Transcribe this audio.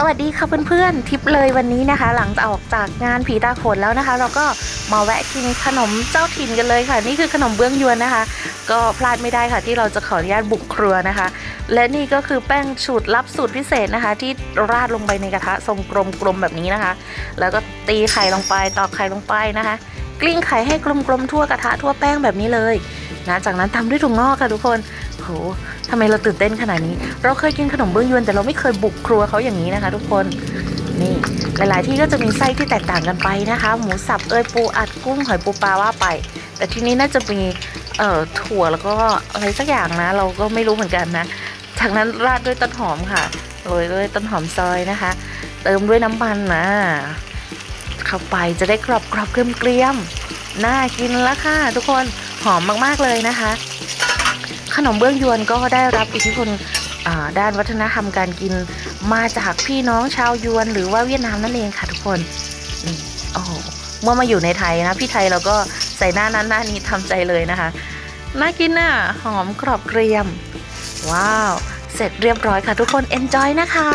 สวัสดีค่ะเพื่อนๆทริปเลยวันนี้นะคะ หลังจากออกจากงานผีตาโขนแล้วนะคะ เราก็มาแวะกินขนมเจ้าถิ่นกันเลยค่ะ นี่คือขนมเบื้องยวนนะคะ ก็พลาดไม่ได้ค่ะที่เราจะขออนุญาตบุกครัวนะคะ และนี่ก็คือแป้งสูตรลับสูตรพิเศษนะคะ ที่ราดลงไปในกระทะทรงกลมๆแบบนี้นะคะ แล้วก็ตีไข่ลงไปตอกไข่ลงไปนะคะ กลิ้งไข่ให้กลมๆทั่วกระทะทั่วแป้งแบบนี้เลยนะจากนั้นตาด้วยถั่วงอกค่ะทุกคน โหทำไมเราตื่นเต้นขนาดนี้ เราเคยกินขนมเบื้องยวนแต่เราไม่เคยบุกครัวเขาอย่างนี้นะคะ ทุกคนนี่หลายๆที่ก็จะมีไส้ที่แตกต่างกันไปนะคะ หมูสับเอ้ยปูอัดกุ้งหอยปูปลาว่าไป แต่ที่นี้น่าจะมีเอ่อถั่วแล้วก็อะไรสักอย่างนะ เราก็ไม่รู้เหมือนกันนะจากนั้นราดด้วยต้นหอมค่ะโรยด้วยต้นหอมซอยนะคะ เติมด้วยน้ำมันนะเข้าไปจะได้กรอบกรอบเกรียมเกรียมน่ากินแล้วค่ะ ทุกคนหอมมากๆเลยนะคะ ขนมเบื้องยวนก็ได้รับอิทธิพลด้านวัฒนธรรมการกินมาจากพี่น้องชาวยวน หรือว่าเวียดนามนั่นเองค่ะทุกคนนี่โอ้โหเมื่อมาอยู่ในไทยนะ พี่ไทยเราก็ใส่หน้านั้นหน้านี้ทำใจเลยนะคะน่ากินน่ะหอมกรอบเกรียม ว้าว เสร็จเรียบร้อยค่ะทุกคน enjoy นะคะ